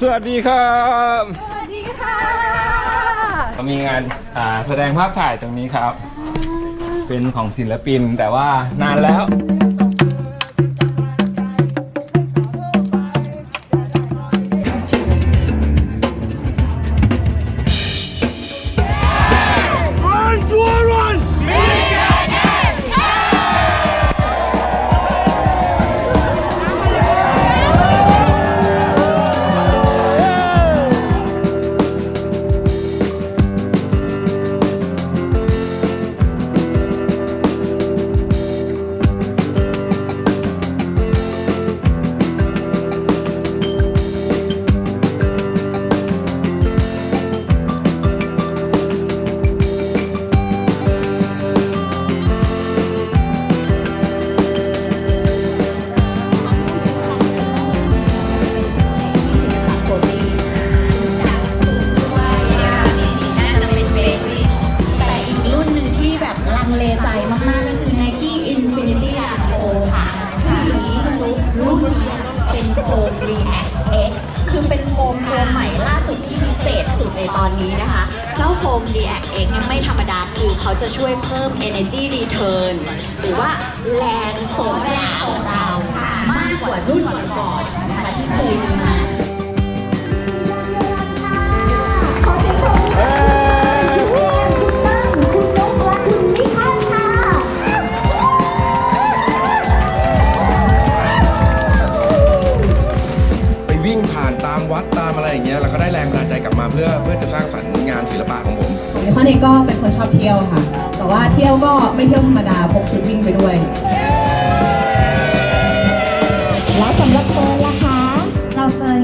สวัสดีครับสวัสดีค่ะเรามีงานอ่าแสดงภาพถ่ายตรงนี้ครับ เป็นของศิลปินแต่ว่านานแล้ว โฟม React X คือเป็นโฟมตัวใหม่ล่าสุดที่พิเศษสุดในตอนนี้นะคะ เจ้าโฟม React X เนี่ยไม่ธรรมดาคือเขาจะช่วยเพิ่ม Energy Return หรือว่าแรงส่งน้ำของเรามากกว่ารุ่นก่อนๆนะคะที่เคยมีมา วัดตามอะไรอย่างเงี้ยแล้วก็ได้แรงบันดาลใจกลับมาเพื่อเพื่อจะสร้างสรรค์งานศิลปะของผมข้อนี้ก็เป็นคนชอบเที่ยวค่ะ แต่ว่าเที่ยวก็ไม่เที่ยวธรรมดาพกชุดวิ่งไปด้วย แล้วสำหรับเฟิร์นล่ะคะ เราเฟิร์น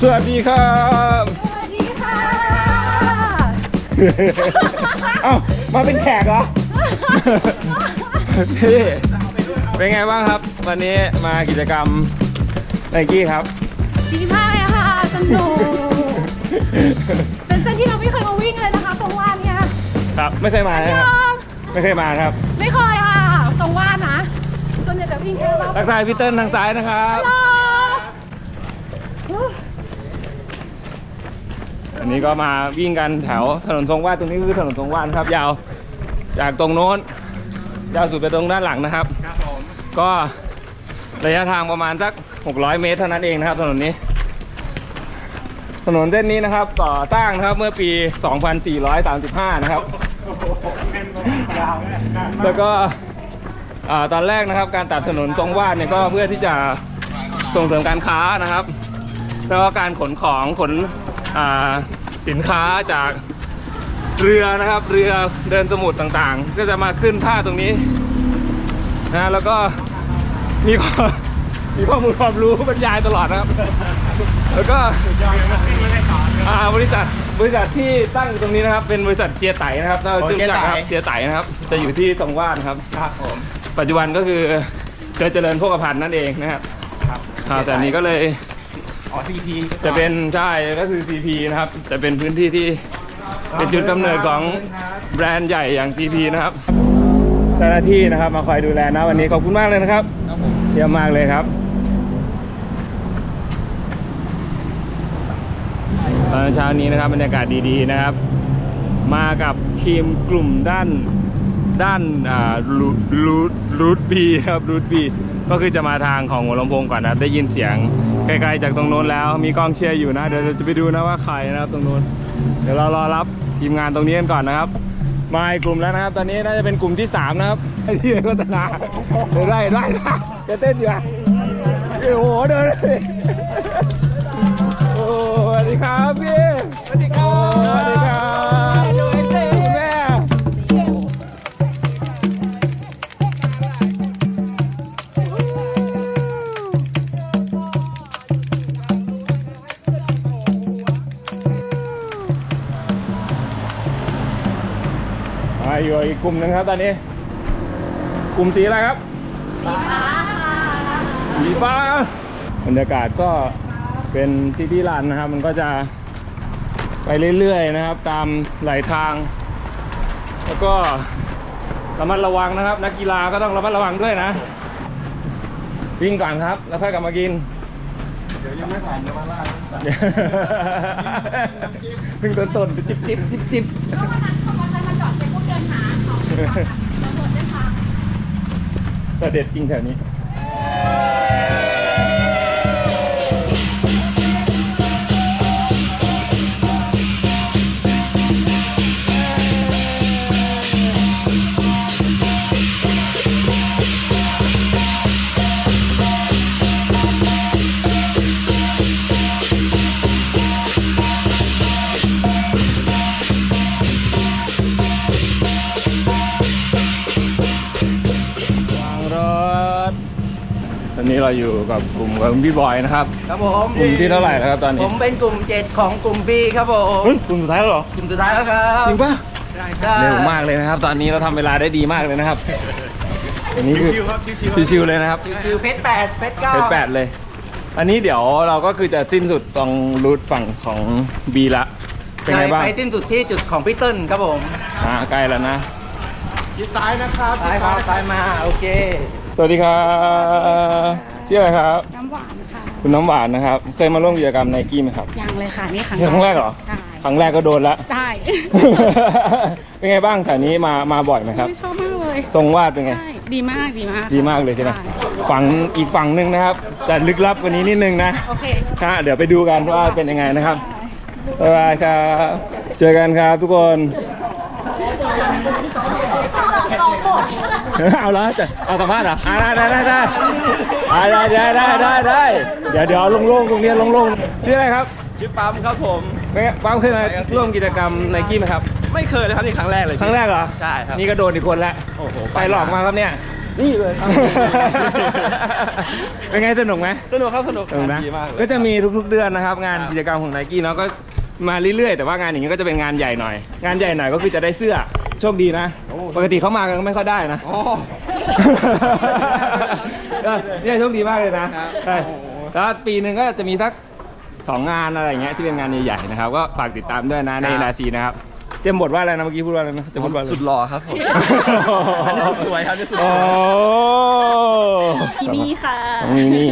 สวัสดีครับ สวัสดีค่ะ เอ้ามาเป็นแขกเหรอ พี่เป็นไงบ้างครับ วันนี้มากิจกรรมไนกี้ครับ ดีมากเลยค่ะสนุกเป็นเส้นที่เราไม่เคยมาวิ่งเลยนะคะตรงว่านเนี่ยครับไม่เคยมานะครับไม่เคยมาครับ ไม่เคยค่ะตรงว่านนะส่วนใหญ่จะวิ่งแค่รอบทักทายพี่เติ้ลทางซ้ายนะครับฮัลโหล อันนี้ก็มาวิ่งกันแถวถนนทรงวาดตรงนี้คือถนนทรงวาดครับยาว จากตรงโน้นยาวสุดไปตรงด้านหลังนะครับก็ระยะทางประมาณสัก 600 เมตรเท่านั้นเองนะครับ ถนนนี้ ถนนเส้นนี้นะครับก่อสร้างนะครับเมื่อปี 2435 นะครับแล้วก็ตอนแรกนะครับการตัดถนนทรงวาดเนี่ยก็เพื่อที่จะส่งเสริมการค้านะครับ แล้วก็การขนของขน สินค้าจากเรือนะครับ เรือเดินสมุทรต่างๆ ก็จะมาขึ้นท่าตรงนี้นะแล้วก็มีข้อมีข้อมูลความรู้บรรยายตลอดนะครับ แล้วก็อ่าบริษัทบริษัทที่ตั้งอยู่ตรงนี้นะครับ เป็นบริษัทเจียไตนะครับถ้าโอ้รู้จักครับเจียไตเจียไตนะครับ จะอยู่ที่ตรงว่านครับครับผมปัจจุบันก็คือเคยเจริญโภคภัณฑ์นั่นเองนะครับครับครับแต่อันนี้ก็เลย อ๋อ CP จะเป็นใช่ก็คือ CP นะครับ จะเป็นพื้นที่ที่เป็นจุดกำเนิดของแบรนด์ใหญ่อย่าง CP นะครับเจ้าหน้าที่นะครับมาคอยดูแลนะวันนี้ขอบคุณมากเลยนะครับเยี่ยมมากเลยครับ ตอนเช้านี้นะครับบรรยากาศดีๆนะครับ มากับทีมกลุ่มด้านด้านอ่ารูรูรูทบีครับรูทบีก็คือจะมาทางของหัวลำโพงก่อนนะครับได้ยินเสียง ไกลๆจากตรงโน้นแล้วมีกองเชียร์อยู่นะ เดี๋ยวเราจะไปดูนะว่าใครนะครับตรงโน้น เดี๋ยวเรารอรับทีมงานตรงนี้กันก่อนนะครับ มาอีกกลุ่มแล้วนะครับ ตอนนี้น่าจะเป็นกลุ่มที่สามนะครับที่เป็นพัฒนาเดี๋ยวไล่ไล่ล่จะเต้นอยู่อะโอ้โหเดินเลยโอ้สวัสดีครับพี่สวัสดีครับสวัสดีครับ กกลุ่มหนึงครับตอนนี้ กลุ่มสีอะไรครับสีฟ้าสีฟ้าบรรยากาศก็เป็นซิตี้รันนะครับ มันก็จะไปเรื่อยๆนะครับ ตามไหลทาง แล้วก็ระมัดระวังนะครับ นักกีฬาก็ต้องระมัดระวังด้วยนะ วิ่งก่อนครับ แล้วค่อยกลับมากิน เดี๋ยวยังไม่ผ่านจะมาล่าเพิ่งต้นต้นๆจิบจิบจิบจิบ แต่เด็ดจริงแถวนี้ นนี้เราอยู่กับกลุ่มของพี่บอยนะครับครับผมกลุ่มที่เท่าไหร่แล้วครับตอนผนี้มเป็นกลุ่มเจ็ดของกลุ่ม B ครับผมเฮ้ยกลุ่มสุดท้ายแล้วเหรอกลุ่มสุดท้ายแล้วครับจริงปะใช่ใช่เร็วมากเลยนะครับ ตอนนี้เราทำเวลาได้ดีมากเลยนะครับอันนี้คือชิวๆครับชิวๆชิวๆเลยนะครับชิวๆเพชรแปดเพชรเก้าเป็นแปดเลย อันนี้เดี๋ยวเราก็คือจะสิ้นสุดตรงรูทฝั่งของบีละเป็นไงบ้างไปสิ้นสุดที่จุดของพี่เติ้ลครับผมอ่าใกล้แล้วนะชิดซ้ายนะครับซ้ายครับซ้ายมาโอเค สวัสดีครับชื่ออะไรครับ น้ำหวานค่ะ คุณน้ำหวานนะครับ เคยมาร่วมกิจกรรมไนกี้ไหมครับ ยังเลยค่ะนี่ครั้งนี่ครั้งแรกเหรอ ใช่ครั้งแรกก็โดนละ ได้ เป็นไงบ้างแถวนี้มามาบ่อยไหมครับ ไม่ชอบมากเลยทรงวาดเป็นไง ใช่ดีมากดีมากดีมากเลยใช่ไหมฝั่งอีกฝั่งหนึ่งนะครับจะลึกลับกว่านี้นิดนึงนะโอเคฮะเดี๋ยวไปดูกันว่าเป็นยังไงนะครับบ๊ายบายครับเจอกันครับทุกคน เอาละจะเอาสัมภาษณ์เหรออ่าได้ได้ได้ได้ได้ได้ได้ได้ได้เดี๋ยวเดี๋ยวโล่งๆตรงนี้โล่งๆชื่ออะไรครับชื่อปั๊มครับผมเป็นไงป้ามเคยมาร่วมกิจกรรมไนกี้ไหมครับ ไม่เคยเลยครับนี่ครั้งแรกเลยครั้งแรกเหรอใช่ครับนี่ก็โดนอีกคนแล้วโอ้โหใครหลอกมาครับเนี่ย นี่เลยครับ เป็นไงสนุกไหมสนุกครับสนุกสนุกนะดีมากเลยก็จะมีทุกๆเดือนนะครับ งานกิจกรรมของไนกี้เนาะก็มาเรื่อยๆ แต่ว่างานอย่างนี้ก็จะเป็นงานใหญ่หน่อย งานใหญ่หน่อยก็คือจะได้เสื้อ โชคดีนะปกติเขามากันก็ไม่ค่อยได้นะ โอ้ เออเนี่ยโชคดีมากเลยนะครับ ใช่โอ้โหแล้วปีหนึ่งก็จะมีสักสองงานอะไรอย่างเงี้ยที่เป็นงานใหญ่ๆนะครับ ก็ฝากติดตามด้วยนะในนาซีนะครับเตรียมบทว่าอะไรนะเมื่อกี้พูดว่าอะไรนะเตรียมบทว่าอะไรสุดหล่อครับผม อันนี้สุดสวยครับอันนี้สุดสโอ้วยมีค่ะ น้องมีนี่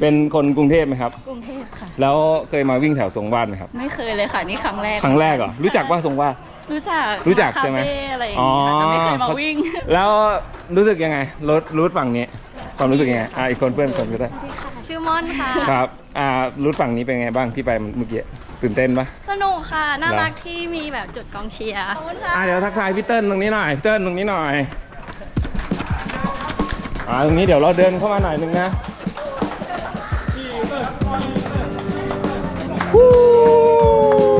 เป็นคนกรุงเทพไหมครับ กรุงเทพค่ะ แล้วเคยมาวิ่งแถวทรงวาดไหมครับ ไม่เคยเลยค่ะ นี่ครั้งแรกครั้งแรกเหรอรู้จักว่าทรงวาด รู้จักรู้จักใช่ไหมคาเฟ่อะไรอย่างเงี้ยแต่ไม่เคยมาวิ่ง แล้วรู้สึกยังไงรถรูทฝั่งนี้ ความรู้สึกยังไงอ่าอีกคนเพื่อนคนก็ได้ชื่อม่อนค่ะ ครับอ่ารูทฝั่งนี้เป็นไงบ้างที่ไปเมื่อกี้ตื่นเต้นปะสนุกค่ะ น่าเหรอรักที่มีแบบจุดกองเชียร์อ่าเดี๋ยวทักทายพี่เติ้ลตรงนี้หน่อยพี่เติ้ลตรงนี้หน่อยอ่าตรงนี้เดี๋ยวเราเดินเข้ามาหน่อยนึงนะวู้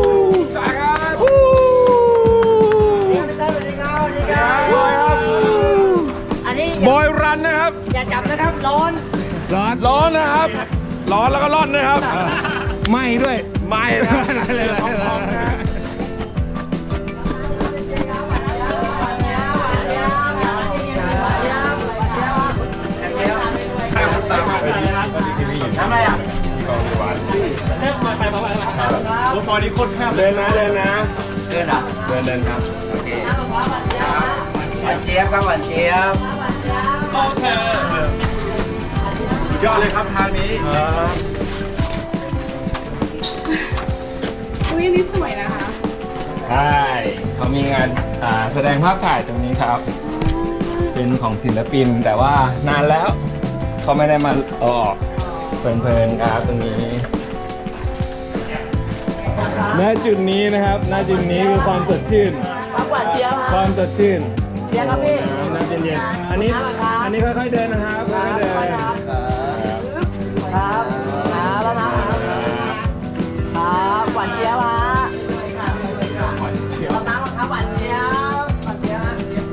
รับร้อน ร้อนร้อนนะครับ ร้อนแล้วก็ร้อนนะครับ ไหม้ด้วยไหม้นะครับทำอะไรอะกองหวานไปพร้อมกันนะครับโอ้ซอยนี้โคตรแคบเลยเดินนะเดินนะเดินอะเดินเดินครับโอเคหวานเจี๊ยบครับหวานเจี๊ยบโอเคสุด ยอดเลยครับทางนี้อุ้ยอันนี่สวยนะคะ ใช่เขามีงานอ่าแสดงภาพถ่ายตรงนี้ครับ เป็นของศิลปินแต่ว่านานแล้ว เขาไม่ได้มาเอาออกเพลินๆครับตรงนี้ณจุดนี้นะครับณจุดนี้คือความสดชื่นความสดชื่น เจียครับพี่ น้ำเย็นๆอันนี้ อันนี้ค่อยๆเดินนะครับค่อยๆเดิน ครับครับแล้วนะครับหวานเจี๊ยบฮะหวานเชียวน้ำครับหวานเจี๊ยบหวานเจี๊ยบ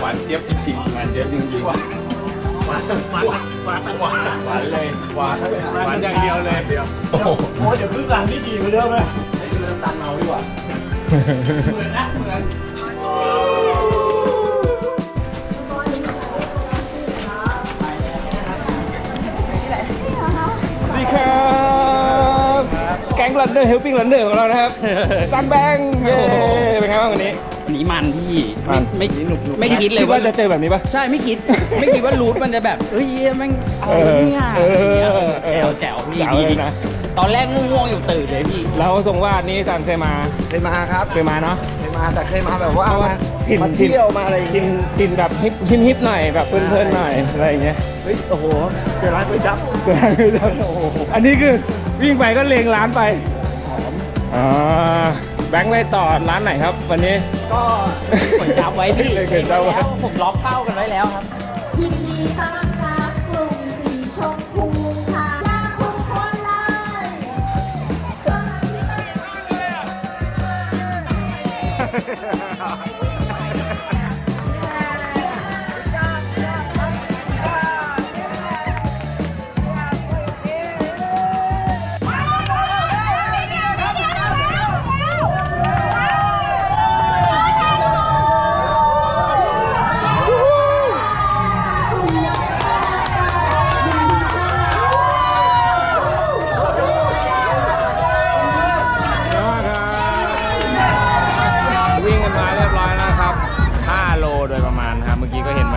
หวานเจี๊ยบจริงๆหวานเจี๊ยบจริงๆ หวานหวานหวานหวานหวานหวานเลยหวานหวานอย่างเดียวเลยโอ้โหโอ้เดี๋ยวครึ่งหลังนี่ดีกว่าเดิมเลยนี่ครับแก๊งรันเดอร์เฮลปิ้งรันเดอร์ของเรานะครับซันแบงเย้เป็นไงบ้างวันนี้ นนี้มันพี่มันไม่ไม่คิดเลยคิดว่าจะเจอแบบนี้ปะ ใช่ไม่คิด ไม่คิดว่ารูทมันจะแบบเอ้ยแม่งเอาเออเนี่ยเออเออแจ๋วแจ๋วพี่แจ๋วดีเลยดีนะ ตอนแรกง่วงๆอยู่ตื่นเลยพี่ เราทรงวาดนี้ซันเคยมาเคยมาครับเคยมาเนาะเคยมาแต่เคยมาแบบว่าเพราะว่ามาถิ่นมาเที่ยวมาอะไรอย่างกิเงี้นยกินแบบฮิปฮิปฮิปหน่อยแบบเพลินๆหน่อยอะไรอย่างเงี้ยเฮ้ยโอ้โหเจอร้านก๋วยจั๊บอันนี้คือวิ่งไปก็เลงร้านไปอ่าแบงค์ไปต่อร้านไหนครับ วันนี้ ก็กดจับไว้พี่เลยกดจับไว้ แล้วผมล็อกเป้ากันไว้แล้วครับ ยินดีต้อนรับกลุ่มสีชมพูค่ะยาทุกคนเลยย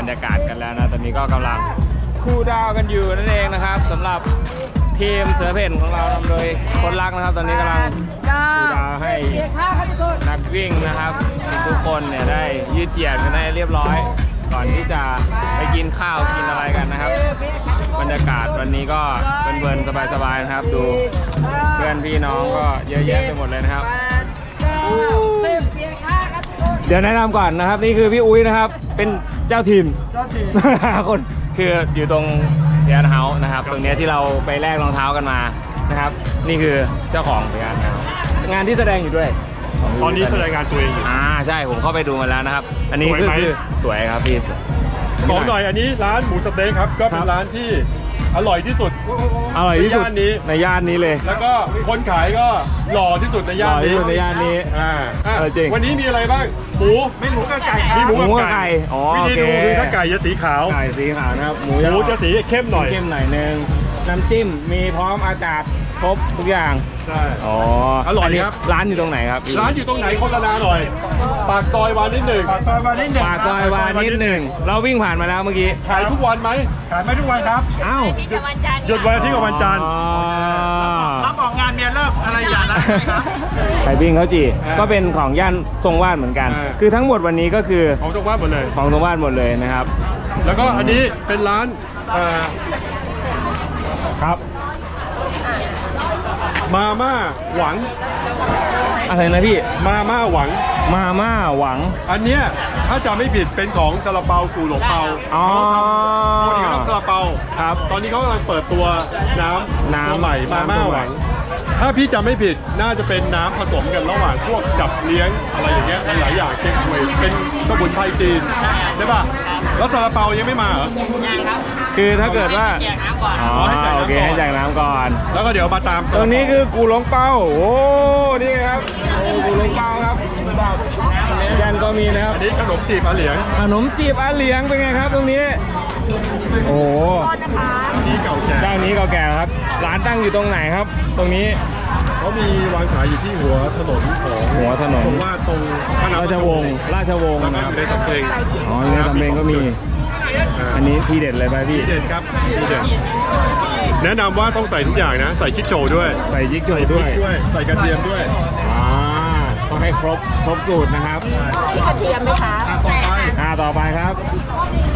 รรยากาศกันแล้วนะ ตอนนี้ก็กำลังคูลดาวน์กันอยู่นั่นเองนะครับสำหรับทีมเสือเพ่นของเรานำโดยคนรักนะครับ ตอนนี้กำลังคูลดาวน์ให้นักวิ่งนะครับ ทุกคนเนี่ยได้ยืดเหยียดกันได้เรียบร้อย ก่อนที่จะไปกินข้าวกินอะไรกันนะครับ บรรยากาศวันนี้ก็เพลินๆสบายๆนะครับ ดูเพื่อนพี่น้องก็เยอะแยะไปหมดเลยนะครับเดี๋ยวแนะนำก่อนนะครับ นี่คือพี่อุ้ยนะครับ เป็น เจ้าทีมเจ้าทีมคนคืออยู่ตรงเทียนเฮาส์นะครับ ตรงเนี้ยที่เราไปแลกรองเท้ากันมานะครับ นี่คือเจ้าของเทียนเฮาส์งานที่แสดงอยู่ด้วยตอนนี้แสดงงานตัวเองอยู่ อ่าใช่ผมเข้าไปดูมาแล้วนะครับ อันนี้สวยคือไหม คือสวยครับพี่สวย บอกหน่อยอันนี้ร้านหมูสะเต๊กครับ ก็เป็ครันบร้านที่ อร่อยที่สุดอร่อยที่สุดในย่านนี้ ในย่านนี้เลยแล้วก็คนขายก็หล่อที่สุดในหย่าล่อนที่นี้สุดในย่านนี้ อ่าอะเออจริง วันนี้มีอะไรบ้างหมูไม่หมูกับไก่มีหมูหมูกักับบไก่ไก่อ๋อวิธีดูโอเคคือถ้าไก่จะสีขาวไก่สีขาวนะครับหมูหมูจะสีเข้มหน่อย เข้มหน่อยนึง น้ำจิ้มมีพร้อมอาจารย์ครบทุกอย่าง ใช่ อ๋ออร่อยนนี้ครับร้านอยู่ตรงไหนครับร้านอยู่ตรงไหนโฆษณาหน่อย ปากซอยวานิดหนึ่งปากซอยวานิดหนึ่งปากซอยวานิดหนึ่ง เราวิ่งผ่านมาแล้วเมื่อกี้ ขายทุกวันไหมขายไม่ทุกวันครับ อ้าวหยุดวันอาทิตย์กับวันจันทร์ อ๋อ รับออกงานเมียเลิกอะไรอย่างนั้นครับ ไข่ปิ้งเขาจีอ่าก็เป็นของย่านทรงวาดเหมือนกัน อ่า คือทั้งหมดวันนี้ก็คือของจังหวัดหมดเลย ของทรงวาดหมดเลยนะครับ แล้วก็อันนี้เป็นร้านเอ่อ ครับ มาม่าหวัง อะไรนะพี่ มาม่าหวัง มาม่าหวัง อันเนี้ยถ้าจำไม่ผิดเป็นของซาลาเปากูหลงเปาอ๋อ ปกติเขาทำซาลาเปาครับ ตอนนี้เขากำลังเปิดตัวน้ำน้ำตัวใหม่มาม่าน้ำตัวใหม่หวัง ถ้าพี่จำไม่ผิดน่าจะเป็นน้ำผสมกันระหว่างพวกจับเลี้ยงอะไรอย่างเงี้ยหลายๆอย่างเค้กหวยเป็นสมุนไพรจีน ใช่ป่ะ แล้วซาลาเปายังไม่มาเหรอ ยังครับ คือถ้าเกิดว่าแจกน้ำก่อนอ๋อโอเคให้แจกน้ำก่อน แล้วก็เดี๋ยวมาตามตรงนี้คือกูหลงเป้า โอ้นี่ครับโอ้กูหลงเป้าครับแบบยันก็มีนะครับอันนี้ขนมจีบอาเหลียงขนมจีบอาเหลียงเป็นไงครับตรงนี้ โอ้โหอันนี้เก่าแก่เจ้านี้เก่าแก่ครับ ร้านตั้งอยู่ตรงไหนครับ ตรงนี้เขามีวางขายอยู่ที่หัวถนนของหัวถนนตรงว่าตรงพระนราชวงศ์ราชวงศ์แล้วก็นะอครับยู่ในสำเพ็งอ๋ออยู่ในสำเพ็งก็มี อ่าอันนี้ทีเด็ดเลยไปพี่ทีเด็ดครับทีเด็ดแนะนำว่าต้องใส่ทุกอย่างนะ ใส่ชิคโชว์ด้วยใส่จิ๊กโจใส่พริด้วยกด้วย ใส่กระเทียมด้วยอ่าต้องให้ครบครบสูตรนะครับอะต่อไปอ่าต่อไปครับ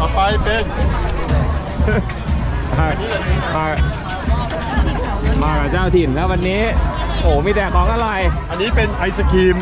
ต่อไปเป็นมามามากับเจ้าถิ่นครับวันนี้ โอ้มีแต่ของอร่อย อันนี้เป็นไอศครีม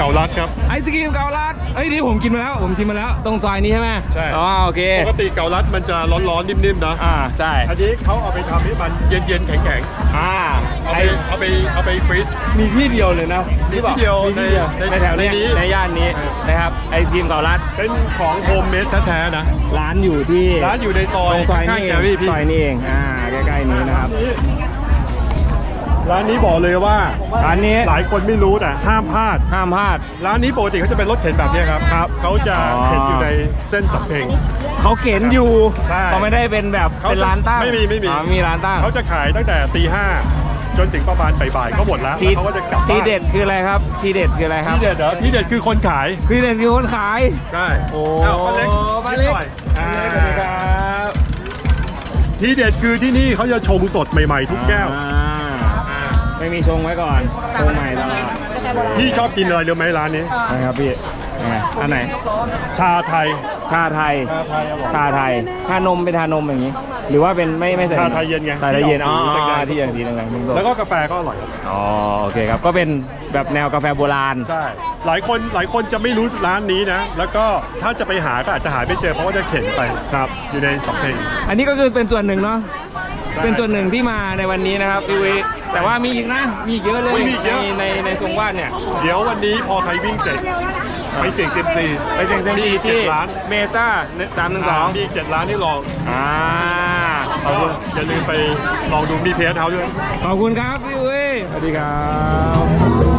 เก่ารัดครับ ไอศกรีมเกาลัดเอ้ยนี่ผมกินมาแล้ว ผมชิมมาแล้ว ตรงซอยนี้ใช่ไหมใช่ อ๋อโอเค ปกติเก่ารัดมันจะร้อนๆนิ่มๆนะ อ่าใช่ อันนี้เขาเอาไปทำให้มันเย็นๆแข็งอ่าๆ เอาไอไปเอาไปเอาไปฟรีซ มีที่เดียวเลยนะมีที่เดียวมีที่เดียวในในแถวเนี้ยในนี้ ในย่านนี้นะครับไอศกรีมเกาลัด เป็นของโฮมเมดแท้ๆนะ ร้านอยู่ที่ร้านอยู่ในซอตยรงซอยข้างนี้ๆเอแกรี่งพี่ ซอยนี้เอง อ่าใกล้ๆนี้นะครับ ร้านนี้บอกเลยว่าร้านนี้หลายคนไม่รู้แต่ห้ามพลาด ห้ามพลาด ร้านนี้ปกติเขาจะเป็นรถเข็นแบบนี้ครับครับเขาจะอ๋อ เข็นอยู่ในเส้นสับเพงเขาเข็นอยู่ใช่ เขาไม่ได้เป็นแบบเขาจะเป็นร้านตั้งไม่มีไม่มีอ๋อมีร้านตั้งเขาจะขายตั้งแต่ตีห้าจนถึงประมาณบ่ายๆก็หมดแล้วทีแล้วเขาก็จะกลับบ้านทีเด็ดคืออะไรครับ ทีเด็ดคืออะไรครับที่เด็ดเหรอที่เด็ดคือคนขายทีเด็ดคือคนขายใช่โอ้อ้าวป้าเล็กป้าเล็กนิดหน่อยอ่าป้าเล็กสวัสดีครับ ที่เด็ดคือที่นี่เขาจะชงสดใหม่ๆทุกแก้ว อ่าอ่า ไม่มีชงไว้ก่อนชงใหม่ตลอดพี่ชอบกินอะไรรู้ไหมร้านนี้ นะครับพี่ยังไงอันไหน ชาไทย ชาไทย ชาไทยอร่อยชาไทยชานมเป็นชานมอย่างนี้ หรือว่าเป็นไม่ไม่ใส่ชาไทยเย็นไงชาไทยเย็นอ๋อที่ออกสีแดงๆที่อย่างสีแดงๆมึงแล้วก็กาแฟก็อร่อยอ๋อโอเคครับก็เป็นแบบแนวกาแฟโบราณใช่หลายคนหลายคนจะไม่รู้ร้านนี้นะ แล้วก็ถ้าจะไปหาก็อาจจะหาไม่เจอเพราะว่าจะเข็นไปครับอยู่ในสองเพลงอันนี้ก็คือเป็นส่วนหนึ่งเนาะใช่เป็นส่วนหนึ่งที่มาในวันนี้นะครับพี่วิ แต่ว่ามีอีกนะ มีอีกเยอะเลยโอ้ยมีอีกเยอะในในในทรงวาดเนี่ย เดี๋ยววันนี้พอใครวิ่งเสร็จ ไปเสี่ยงเซียมซีไปเซ็นเซ็นมีดีอีกเจ็ที่ดร้านเมจ้าสามหนึ่งสองมีเจ็ดร้านที่ลองอ่าขอบก็คุณอย่าลืมไปลองดูมีเพจเท้าด้วย ขอบคุณครับพี่วิสวัสดีครับ